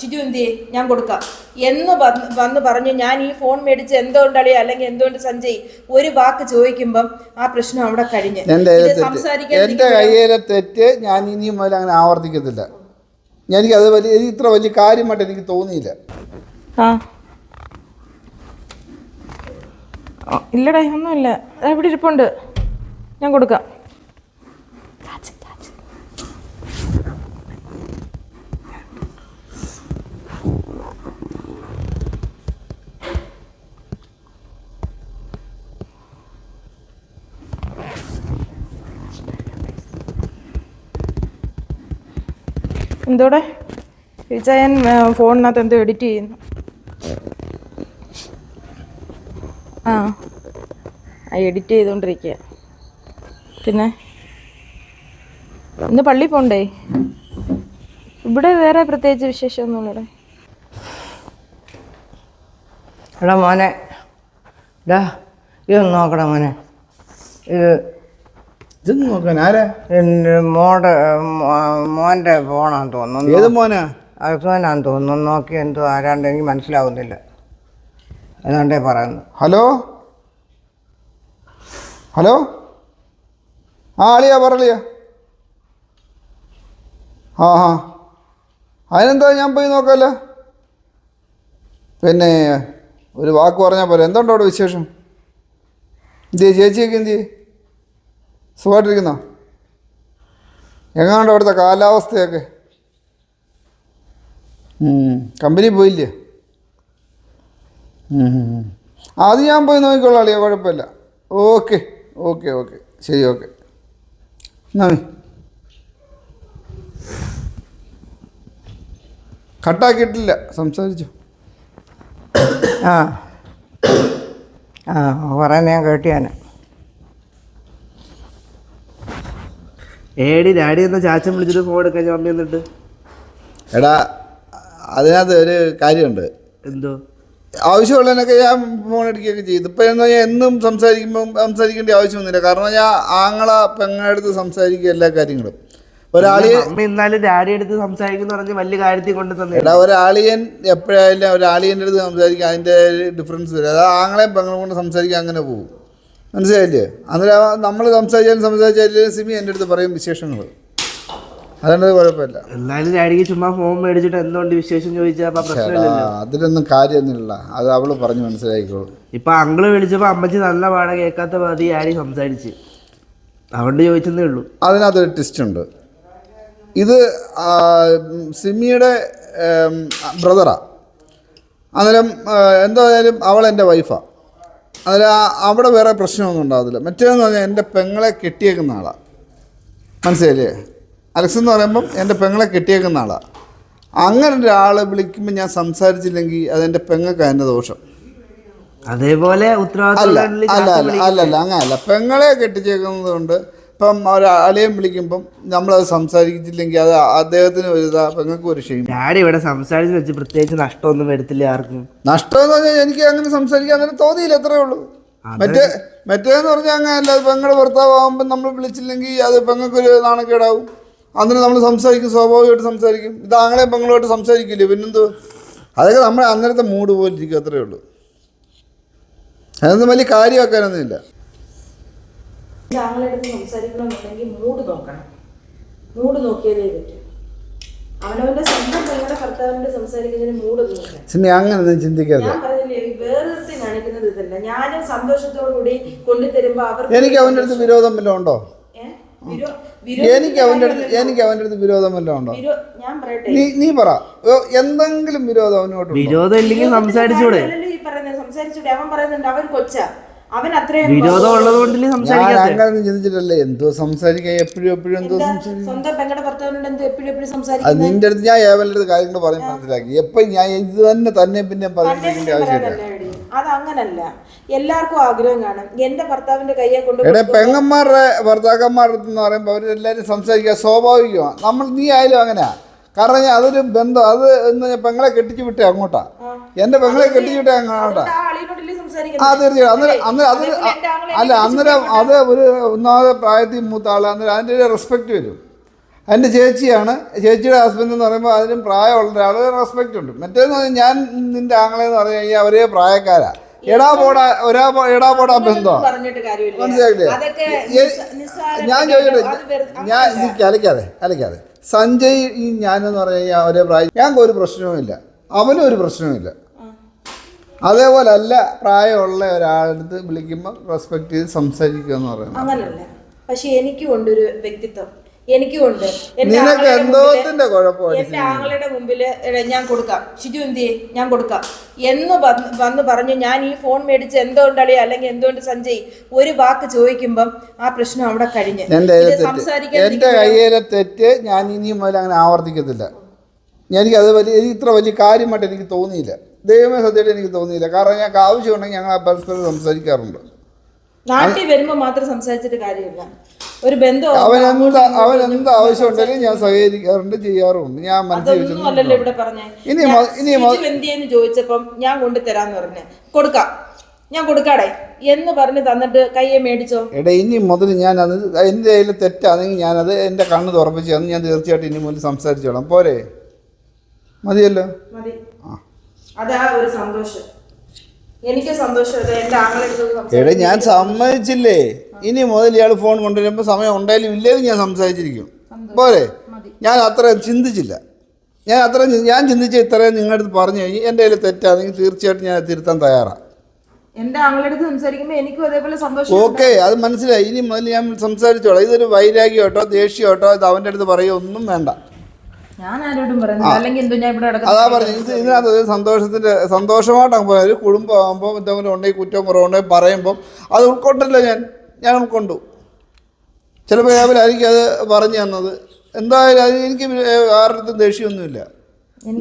ഷിജു എന്ത് ചെയ്യ്? ഞാൻ കൊടുക്കാം. എന്ന് വന്ന് വന്ന് പറഞ്ഞു ഞാൻ ഈ ഫോൺ മേടിച്ച് എന്തുകൊണ്ടളിയോ അല്ലെങ്കിൽ എന്തുകൊണ്ട് സഞ്ജയ്? ഒരു വാക്ക് ചോദിക്കുമ്പം ആ പ്രശ്നം അവിടെ കഴിഞ്ഞ്. എന്റെ കയ്യിലെ തെറ്റ്. ഞാൻ ഇനിയും മുതൽ അങ്ങനെ ആവർത്തിക്കത്തില്ല. എനിക്ക് അത് വലിയ എനിക്ക് ഇത്ര വലിയ കാര്യമായിട്ട് എനിക്ക് തോന്നിയില്ല. ഇല്ലടാ ആ, ഒന്നുമില്ല. ഇവിടെ ഇരിപ്പുണ്ട്? ഞാൻ കൊടുക്കാം. എന്തോടെ? വിജയൻ ഫോണിനകത്ത് എന്തോ എഡിറ്റ് ചെയ്യുന്നു. ആ. എഡിറ്റ് ചെയ്തുകൊണ്ടിരിക്കുക പിന്നെ? ഇന്ന് പള്ളി പോണ്ടേ? ഇവിടെ വേറെ പ്രത്യേകിച്ച് വിശേഷമൊന്നുമില്ലടെ. എടാ മോനെ. ഡാ ഇതൊന്ന് നോക്കടാ മോനെ. ഇത് ഇതൊന്നും നോക്കാൻ? ആരാ? മോടെ മോന്റെ ഫോണാന്ന് തോന്നുന്നു. ഏത് മോനാ? അസുഖനാന്ന് തോന്നുന്നു. നോക്കി എന്തോ ആരാണ്ട് എനിക്ക് മനസ്സിലാവുന്നില്ല. എന്നാണ്ടേ പറയുന്നു ഹലോ? ഹലോ? ആ അളിയാ പറളിയാ ആ ആ. അതിനെന്താ ഞാൻ പോയി നോക്കാമല്ലോ പിന്നെ ഒരു വാക്ക് പറഞ്ഞാൽ പോലെ എന്തുണ്ടോ അവിടെ വിശേഷം? എന്ത് ചെയ്യ്? ചേച്ചിയൊക്കെ എന്ത് ചെയ്യ്? സുഖമായിട്ടിരിക്കുന്നോ? എങ്ങാണ്ട് അവിടുത്തെ കാലാവസ്ഥയൊക്കെ? കമ്പനി പോയില്ലേ. അത് ഞാൻ പോയി നോക്കിക്കോളാം അളിയ കുഴപ്പമില്ല. Okay okay okay. ശരി ഓക്കെ. നന്ദി. കട്ടാക്കിയിട്ടില്ല സംസാരിച്ചു. ആ. ആ പറയാൻ ഞാൻ കേട്ടു ഏടി ഡാഡി എന്ന ചാച്ചൻ വിളിച്ചിട്ട് ഫോൺ എടുക്കാൻ ഞാൻ മമ്മി എന്നിട്ട് എടാ അതിനകത്ത് ഒരു കാര്യമുണ്ട്. എന്തോ? ആവശ്യമുള്ളതിനൊക്കെ ഞാൻ ഫോൺ അടിക്കുകയൊക്കെ ചെയ്തു. ഇപ്പം എന്ന് പറഞ്ഞാൽ എന്നും സംസാരിക്കുമ്പോൾ സംസാരിക്കേണ്ട ആവശ്യമൊന്നുമില്ല. കാരണം ഞാൻ ആങ്ങള പെങ്ങളടുത്ത് സംസാരിക്കുക എല്ലാ കാര്യങ്ങളും. ഒരാളിയെ എന്നാലും ഡാഡി എടുത്ത് സംസാരിക്കുന്ന പറഞ്ഞ് വലിയ കാര്യത്തിൽ കൊണ്ട് തന്നെ എടാ ഒരാളിയൻ എപ്പോഴായാലും ഒരാളിയന്റെ അടുത്ത് സംസാരിക്കുക അതിന്റെ ഡിഫറൻസ് വരും. അത് ആങ്ങളെയും പെങ്ങളും കൊണ്ട് സംസാരിക്കുക അങ്ങനെ പോകും. മനസ്സിലായില്ലേ? അന്നേരം നമ്മൾ സംസാരിച്ചാലും സംസാരിച്ചാലും സിമി എന്റെ അടുത്ത് പറയും വിശേഷങ്ങൾ. അതുകൊണ്ട് കുഴപ്പമില്ല. എന്നാലും ഡാഡിക്ക് ചുമ്മാ ഫോൺ മേടിച്ചിട്ട് എന്തുകൊണ്ട് വിശേഷം ചോദിച്ചാൽ പ്രശ്നമില്ലല്ലോ. അതിലൊന്നും കാര്യമൊന്നുമില്ല. അത് അവൾ പറഞ്ഞു മനസ്സിലാക്കിക്കോളൂ ഇപ്പൊ അങ്കിൾ വിളിച്ചപ്പോ അമ്മച്ചി നല്ല പാട കേൾക്കാത്ത പാതി ഡാഡി സംസാരിച്ച്. അതുകൊണ്ട് ചോദിച്ചെന്നേ ഉള്ളൂ. അതിനകത്തൊരു ട്വിസ്റ്റ് ഉണ്ട്. ഇത് സിമിയുടെ ബ്രദറാ അന്നേരം എന്തായാലും അവൾ എന്റെ വൈഫാണ് ആ- അവിടെ വേറെ പ്രശ്നമൊന്നും ഉണ്ടാകത്തില്ല മറ്റേന്ന് പറഞ്ഞാൽ എന്റെ പെങ്ങളെ കെട്ടിയേക്കുന്ന ആളാണ് മനസ്സിലായില്ലേ? അലക്സ് എന്ന് പറയുമ്പം എന്റെ പെങ്ങളെ കെട്ടിയേക്കുന്ന ആളാണ് അങ്ങനെ ഒരാൾ വിളിക്കുമ്പോൾ ഞാൻ സംസാരിച്ചില്ലെങ്കിൽ അതെന്റെ പെങ്ങൾക്ക് അതിന്റെ ദോഷം. അതേപോലെ അല്ല അല്ല അല്ല അങ്ങനല്ല പെങ്ങളെ കെട്ടിച്ചേക്കുന്നത് കൊണ്ട് ഇപ്പം ഒരു അളിയൻ വിളിക്കുമ്പം നമ്മളത് സംസാരിച്ചില്ലെങ്കിൽ അത് അദ്ദേഹത്തിന് ഒരു ഇതാ പെങ്ങൾക്ക് ഒരു ക്ഷീണം ഡാഡി ഇവിടെ സംസാരിച്ച് വെച്ച് പ്രത്യേകിച്ച് നഷ്ടമൊന്നും വരത്തില്ല ആർക്കും. നഷ്ടം എന്ന് പറഞ്ഞാൽ എനിക്ക് അങ്ങനെ സംസാരിക്കാൻ അങ്ങനെ തോന്നിയില്ല അത്രേ ഉള്ളൂ. മറ്റേ മറ്റേന്ന് പറഞ്ഞാൽ അങ്ങനെയല്ല അത് പെങ്ങളുടെ ഭർത്താവ് ആകുമ്പോൾ നമ്മൾ വിളിച്ചില്ലെങ്കിൽ അത് പെങ്ങൾക്കൊരു നാണക്കേടാവും. അന്നേരം നമ്മൾ സംസാരിക്കും സ്വാഭാവികമായിട്ട് സംസാരിക്കും. ഇത് ആങ്ങളെ പെങ്ങളുമായിട്ട് സംസാരിക്കില്ലേ പിന്നെന്തോ അതൊക്കെ നമ്മളെ അന്നേരത്തെ മൂഡ് പോലെ ഇരിക്കും അത്രേ ഉള്ളൂ. അതൊന്നും വലിയ കാര്യമാക്കാനൊന്നുമില്ല. ആങ്ങളെടുത്ത് സംസാരിക്കണമെന്നുണ്ടെങ്കിൽ മൂഡ് നോക്കണം. മൂഡ് നോക്കിയതേ പറ്റൂ. അവനവന്റെ സ്വന്തം തങ്ങളുടെ ഭർത്താവിന്റെ സംസാരിക്കുന്നതിന് മൂഡ് നോക്കണം. സിമി അങ്ങനെയൊന്നും ചിന്തിക്കാതെ. ഞാൻ പറഞ്ഞില്ലേ വേറെ വേറൊരുത്തി കാണിക്കുന്നത് ഇതല്ല. ഞാനും സന്തോഷത്തോടുകൂടി കൊണ്ടുതരുമ്പോ അവർ എനിക്ക് അവന്റെ അടുത്ത് വിരോധം വല്ലതും ഉണ്ടോ? എനിക്ക് അവന്റെ അടുത്ത് എനിക്ക് അവന്റെ അടുത്ത് വിരോധം വല്ലതും ഉണ്ടോ? വിരോ- ഞാൻ പറയട്ടെ. നീ നീ പറ. എന്തെങ്കിലും വിരോധം അവനോട്ടുണ്ടോ വിരോധം ഇല്ലെങ്കിൽ സംസാരിച്ചൂടെ? അല്ലല്ലോ ഈ പറയുന്നത്. സംസാരിച്ചൂടെ. അവൻ പറയുന്നുണ്ട് അവൻ കൊച്ച. അവൻ അത്രയും അങ്ങനെ ചിന്തിച്ചിട്ടല്ലേ? എന്തോ സംസാരിക്കാൻ എപ്പോഴും എപ്പോഴും എന്തോ സംസാരിക്കും സ്വന്തം പെങ്ങളുടെ ഭർത്താവിനോട് എന്തോ എപ്പോഴും എപ്പോഴും സംസാരിക്കും നിന്റെ അടുത്ത് ഞാൻ ഏവന്റെ അടുത്ത് കാര്യങ്ങൾ പറഞ്ഞ് മനസ്സിലാക്കി. എപ്പോ ഞാൻ ഇത് തന്നെ തന്നെ പിന്നെ പറഞ്ഞിരിക്കേണ്ട ആവശ്യമില്ല. അത് അങ്ങനല്ല. എല്ലാവർക്കും ആഗ്രഹം കാണും. എന്റെ ഭർത്താവിന്റെ കയ്യെ കൊണ്ട് എടേ പെങ്ങന്മാരുടെ ഭർത്താക്കന്മാരുടെ എന്ന് പറയുമ്പോൾ അവരെല്ലാവരും സംസാരിക്കുക സ്വാഭാവികമാണ്. നമ്മൾ നീ ആയാലും അങ്ങനെയാ. കാരണം അതൊരു ബന്ധം അത് എന്ന് പെങ്ങളെ കെട്ടിച്ചു വിട്ടേ അങ്ങോട്ടാ. എന്റെ പെങ്ങളെ കെട്ടിച്ചു വിട്ടേ അങ്ങോട്ടാ ആ ആളിനോടല്ലേ ആ സംസാരിക്കുന്നത് തീർച്ചയായും. ആങ്ങളെ അല്ല? അന്നേരം അത് ഒരു ഒന്നാമത്തെ പ്രായത്തിൽ മൂത്ത ആൾ അന്നേരം അതിന്റെ ഒരു റെസ്പെക്റ്റ് വരും. എന്റെ ചേച്ചിയാണ്. ചേച്ചിയുടെ ഹസ്ബൻഡ് എന്ന് പറയുമ്പോൾ അതിനും പ്രായമുള്ള ഒരാൾ റെസ്പെക്റ്റ് ഉണ്ട്. മറ്റേന്ന് പറഞ്ഞാൽ ഞാൻ നിന്റെ ആങ്ങളെന്ന് പറഞ്ഞു കഴിഞ്ഞാൽ ഒരേ പ്രായക്കാരാ. എടാ പോടാ ഒരാ എടാ പോടാ ബന്ധോ മനസ്സിലായില്ലേ? ഞാൻ. ചോദിക്കട്ടെ ഞാൻ അലക്കാതെ അലക്കാതെ സഞ്ജയ് ഈ ഞാനെന്ന് പറഞ്ഞു കഴിഞ്ഞാൽ ഒരേ പ്രായം ഞങ്ങൾക്ക് ഒരു പ്രശ്നവുമില്ല. അവനും ഒരു പ്രശ്നവുമില്ല. അതേപോലെ അല്ല പ്രായമുള്ള ഒരാളടുത്ത് വിളിക്കുമ്പോൾ റെസ്പെക്ട് ചെയ്ത് സംസാരിക്കുക എന്ന് പറയുന്നത്. അങ്ങനല്ല. പക്ഷെ എനിക്കും ഉണ്ട് ഒരു വ്യക്തിത്വം. എനിക്കും ഉണ്ട്. എന്റെ നിനക്ക് എന്തോത്തിന്റെ എന്റെ ആങ്ങളുടെ മുമ്പിൽ ഞാൻ കൊടുക്കാം. ഷിജു എന്തി ഞാൻ കൊടുക്കാം. എന്ന് വന്ന് പറഞ്ഞു ഞാൻ ഈ ഫോൺ മേടിച്ച് എന്തുകൊണ്ടളി അല്ലെങ്കിൽ എന്തുകൊണ്ട് സഞ്ജയ്? ഒരു വാക്ക് ചോദിക്കുമ്പം ആ പ്രശ്നം അവിടെ കഴിഞ്ഞ്. എന്റെ കയ്യിലെ തെറ്റ്. ഞാൻ ഇനിയും മുതൽ അങ്ങനെ ആവർത്തിക്കത്തില്ല. എനിക്ക് അത് വലിയ ഇത്ര വലിയ കാര്യമായിട്ട് എനിക്ക് തോന്നിയില്ല. ദൈവമേ സത്യമായിട്ട് എനിക്ക് തോന്നിയില്ല. കാരണം ഞങ്ങൾക്ക് ആവശ്യമുണ്ടെങ്കിൽ ഞങ്ങൾ പരസ്പരം സംസാരിക്കാറുണ്ട്. നാട്ടിൽ വരുമ്പോൾ മാത്രം സംസാരിച്ചിട്ട് കാര്യമില്ല. ഒരു ബന്ധം അവൻ എന്താ അവൻ എന്ത് ആവശ്യം ഉണ്ടെങ്കിലും ഞാൻ സഹകരിക്കാറുണ്ട് ചെയ്യാറുണ്ട് ഞാൻ മനസ്സിലാക്കി ഇവിടെ പറഞ്ഞേ. ഇനി ഇനി എന്തിയെന്ന് ചോദിച്ചപ്പം ഞാൻ കൊണ്ടുതരാന്ന് പറഞ്ഞു. കൊടുക്കാം. ഞാൻ കൊടുക്കാടെ? എന്ന് പറഞ്ഞ് തന്നിട്ട് കയ്യെ മേടിച്ചോ? എടാ ഇനി മുതൽ ഞാൻ അത് എന്റെ കയ്യിൽ തെറ്റാണെങ്കിൽ ഞാനത് എന്റെ കണ്ണ് തുറപ്പിച്ച് ഞാൻ തീർച്ചയായിട്ടും ഇനി മുതൽ സംസാരിച്ചോളാം. പോരെ? മതിയല്ലോ? മതി. അതാ ഒരു സന്തോഷം. എനിക്ക് സന്തോഷം. അതെ എന്റെ ആങ്ങളെ എടാ ഞാൻ സമ്മതിച്ചില്ലേ? ഇനി മുതൽ ഇയാൾ ഫോൺ കൊണ്ടുവരുമ്പോൾ സമയം ഉണ്ടായാലും ഇല്ലേലും ഞാൻ സംസാരിച്ചിരിക്കും. പോരെ? ഞാൻ അത്ര ചിന്തിച്ചില്ല. ഞാൻ അത്ര ഞാൻ ചിന്തിച്ച ഇത്രയും നിങ്ങളുടെ അടുത്ത് പറഞ്ഞു കഴിഞ്ഞാൽ എന്റെ കയ്യിൽ തെറ്റാണെങ്കിൽ തീർച്ചയായിട്ടും ഞാൻ തിരുത്താൻ തയ്യാറാണ് എനിക്കും അതേപോലെ സന്തോഷം ഓക്കെ അത് മനസ്സിലായി. ഇനി മുതൽ ഞാൻ സംസാരിച്ചോളാം. ഇതൊരു വൈരാഗ്യമായിട്ടോ ദേഷ്യമോട്ടോ ഇത് അവന്റെ അടുത്ത് പറയുക ഒന്നും വേണ്ട. അതാ പറഞ്ഞു ഇത് ഇതിനകത്ത് ഒരു സന്തോഷമായിട്ട് അങ്ങ് പോയത് ഒരു കുടുംബമാകുമ്പോൾ എന്തെങ്കിലും ഉണ്ടെങ്കിൽ കുറ്റം കുറവുണ്ടെങ്കിൽ പറയുമ്പോൾ അത് ഉൾക്കൊണ്ടല്ലോ ഞാൻ. ഞാൻ ഉൾക്കൊണ്ടു. ചിലപ്പോൾ രാവിലായിരിക്കും അത് പറഞ്ഞു തന്നത്. എന്തായാലും അത് എനിക്ക് ആരുടെ ദേഷ്യമൊന്നുമില്ല.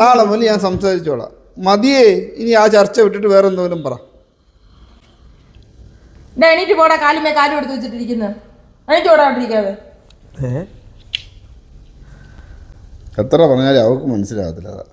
നാളെ മുതൽ ഞാൻ സംസാരിച്ചോളാം. മതിയേ. ഇനി ആ ചർച്ച വിട്ടിട്ട് വേറെ എന്തെങ്കിലും പറ. എണീറ്റ് പോടാ. കാലുമേ കാലും എടുത്ത് വെച്ചിട്ടിരിക്കുന്നത് എണീറ്റ് പോടാ അവിടെ ഇരിക്കാതെ. ഏ? എത്ര പറഞ്ഞാലും അവൾക്ക് മനസ്സിലാകത്തില്ല. അതാ